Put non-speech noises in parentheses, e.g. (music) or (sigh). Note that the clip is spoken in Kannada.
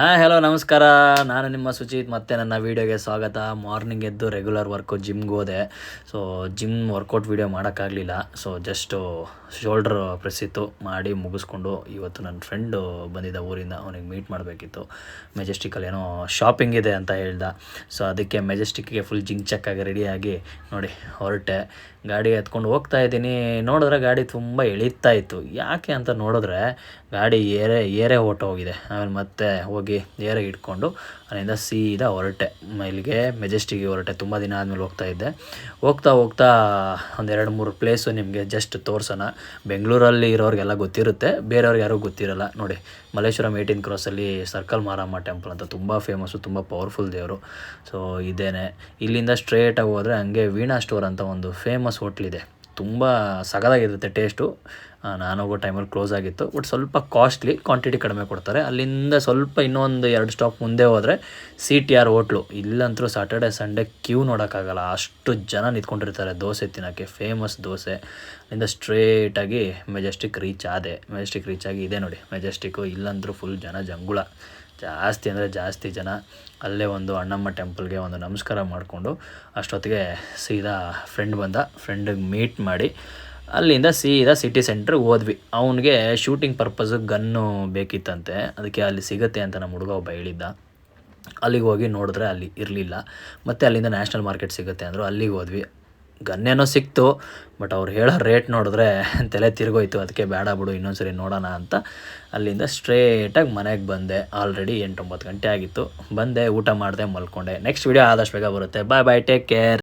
ಹಾಯ್ ಹಲೋ ನಮಸ್ಕಾರ. ನಾನು ನಿಮ್ಮ ಸುಚಿತ್ ಮತ್ತೆ ನನ್ನ ವೀಡಿಯೋಗೆ ಸ್ವಾಗತ. ಮಾರ್ನಿಂಗ್ ಎದ್ದು ರೆಗ್ಯುಲರ್ ವರ್ಕು ಜಿಮ್ಗೆ ಹೋದೆ. ಸೊ ಜಿಮ್ ವರ್ಕೌಟ್ ವೀಡಿಯೋ ಮಾಡೋಕ್ಕಾಗಲಿಲ್ಲ. ಸೊ ಜಸ್ಟು ಶೋಲ್ಡ್ರ್ ಪ್ರೆಸ್ ಇತ್ತು, ಮಾಡಿ ಮುಗಿಸ್ಕೊಂಡು ಇವತ್ತು ನನ್ನ ಫ್ರೆಂಡು ಬಂದಿದ್ದ ಊರಿಂದ ಅವನಿಗೆ ಮೀಟ್ ಮಾಡಬೇಕಿತ್ತು. ಮೆಜೆಸ್ಟಿಕಲ್ಲಿ ಏನೋ ಶಾಪಿಂಗ್ ಇದೆ ಅಂತ ಹೇಳ್ದ. ಸೊ ಅದಕ್ಕೆ ಮೆಜೆಸ್ಟಿಕ್ಗೆ ಫುಲ್ ಜಿಂಕ್ ಆಗಿ ರೆಡಿಯಾಗಿ ನೋಡಿ, ಹೊರಟೆ. ಗಾಡಿ ಎತ್ಕೊಂಡು ಹೋಗ್ತಾ ಇದ್ದೀನಿ. ನೋಡಿದ್ರೆ ಗಾಡಿ ತುಂಬ ಎಳೀತಾ ಇತ್ತು. ಯಾಕೆ ಅಂತ ನೋಡಿದ್ರೆ, ಗಾಡಿ ಏರೆ ಏರೆ ಹೋಗಿದೆ ಆಮೇಲೆ ಮತ್ತೆ ಹೋಗಿ ಏರೆ ಇಟ್ಕೊಂಡು ಅಲ್ಲಿಂದ ಸೀದಾ ಹೊರಟೆ. ಇಲ್ಲಿಗೆ ಮೆಜೆಸ್ಟಿಗೆ ಹೊರಟೆ. ತುಂಬ ದಿನ ಆದಮೇಲೆ ಹೋಗ್ತಾ ಇದ್ದೆ. ಹೋಗ್ತಾ ಹೋಗ್ತಾ ಒಂದೆರಡು ಮೂರು ಪ್ಲೇಸು ನಿಮಗೆ ಜಸ್ಟ್ ತೋರಿಸೋಣ. ಬೆಂಗಳೂರಲ್ಲಿ ಇರೋರಿಗೆಲ್ಲ ಗೊತ್ತಿರುತ್ತೆ. ಬೇರೆಯವ್ರಿಗೆ ಯಾರಿಗೂ ಗೊತ್ತಿರಲ್ಲ. ನೋಡಿ, ಮಲ್ಲೇಶ್ವರಂ ಏಯ್ಟೀನ್ ಕ್ರಾಸಲ್ಲಿ ಸರ್ಕಲ್ ಮಾರಮ್ಮ ಟೆಂಪಲ್ ಅಂತ ತುಂಬ ಫೇಮಸ್ಸು ತುಂಬ ಪವರ್ಫುಲ್ ದೇವರು. ಸೊ ಇದೇನೆ. ಇಲ್ಲಿಂದ ಸ್ಟ್ರೇಟಾಗಿ ಹೋದರೆ ಹಂಗೆ ವೀಣಾ ಸ್ಟೋರ್ ಅಂತ ಒಂದು ಫೇಮಸ್ ಹೋಟ್ಲಿದೆ ತುಂಬ ಸಗದಾಗಿರುತ್ತೆ ಟೇಸ್ಟು. ನಾನು ಹೋಗೋ ಟೈಮಲ್ಲಿ ಕ್ಲೋಸ್ ಆಗಿತ್ತು. ಬಟ್ ಸ್ವಲ್ಪ ಕಾಸ್ಟ್ಲಿ ಕ್ವಾಂಟಿಟಿ ಕಡಿಮೆ ಕೊಡ್ತಾರೆ. ಅಲ್ಲಿಂದ ಸ್ವಲ್ಪ ಇನ್ನೊಂದು ಎರಡು ಸ್ಟಾಪ್ ಮುಂದೆ ಹೋದರೆ ಸಿ ಟಿ ಆರ್ ಹೋಟ್ಲು. ಇಲ್ಲಂತರೂ ಸಾಟರ್ಡೆ ಸಂಡೇ ಕ್ಯೂ ನೋಡೋಕ್ಕಾಗಲ್ಲ. ಅಷ್ಟು ಜನ ನಿಂತ್ಕೊಂಡಿರ್ತಾರೆ ದೋಸೆ ತಿನ್ನೋಕ್ಕೆ. ಫೇಮಸ್ ದೋಸೆ. ಅಲ್ಲಿಂದ ಸ್ಟ್ರೇಟಾಗಿ ಮೆಜೆಸ್ಟಿಕ್ ರೀಚ್ ಆದೆ. ಮೆಜೆಸ್ಟಿಕ್ ರೀಚ್ ಆಗಿ ಇದೆ ನೋಡಿ. ಮೆಜೆಸ್ಟಿಕ್ಕು ಇಲ್ಲಂತೂ ಫುಲ್ ಜನ ಜಂಗುಳ. ಜಾಸ್ತಿ ಅಂದರೆ ಜಾಸ್ತಿ ಜನ ಅಲ್ಲೇ ಒಂದು ಅಣ್ಣಮ್ಮ ಟೆಂಪಲ್ಗೆ ಒಂದು ನಮಸ್ಕಾರ ಮಾಡಿಕೊಂಡು ಅಷ್ಟೊತ್ತಿಗೆ ಸೀದಾ ಫ್ರೆಂಡ್ ಬಂದ ಫ್ರೆಂಡಿಗೆ ಮೀಟ್ ಮಾಡಿ. ಅಲ್ಲಿಂದ ಸೀದಾ ಸಿಟಿ ಸೆಂಟ್ರಿಗೆ ಹೋದ್ವಿ. ಅವನಿಗೆ ಶೂಟಿಂಗ್ ಪರ್ಪಸ್ಗೆ ಗನ್ನು ಬೇಕಿತ್ತಂತೆ. ಅದಕ್ಕೆ ಅಲ್ಲಿ ಸಿಗುತ್ತೆ ಅಂತ ನಮ್ಮ ಹುಡುಗ ಒಬ್ಬ ಹೇಳಿದ್ದ. ಅಲ್ಲಿಗೆ ಹೋಗಿ ನೋಡಿದ್ರೆ ಅಲ್ಲಿ ಇರಲಿಲ್ಲ. ಮತ್ತು ಅಲ್ಲಿಂದ ನ್ಯಾಷನಲ್ ಮಾರ್ಕೆಟ್ ಸಿಗುತ್ತೆ ಅಂದರು. ಅಲ್ಲಿಗೆ ಹೋದ್ವಿ. ಗನ್ನೇನೋ ಸಿಕ್ತು ಬಟ್ ಅವ್ರು ಹೇಳೋ ರೇಟ್ ನೋಡಿದ್ರೆ (laughs) ತಲೆ ತಿರುಗೋಯ್ತು. ಅದಕ್ಕೆ ಬೇಡ ಬಿಡು, ಇನ್ನೊಂದ್ಸರಿ ನೋಡೋಣ ಅಂತ ಅಲ್ಲಿಂದ ಸ್ಟ್ರೇಟಾಗಿ ಮನೆಗೆ ಬಂದೆ. ಆಲ್ರೆಡಿ ಎಂಟೊಂಬತ್ತು ಗಂಟೆ ಆಗಿತ್ತು. ಬಂದೆ, ಊಟ ಮಾಡಿದೆ, ಮಲ್ಕೊಂಡೆ. ನೆಕ್ಸ್ಟ್ ವೀಡಿಯೋ ಆದಷ್ಟು ಬೇಗ ಬರುತ್ತೆ. ಬಾಯ್ ಬಾಯ್ ಟೇಕ್ ಕೇರ್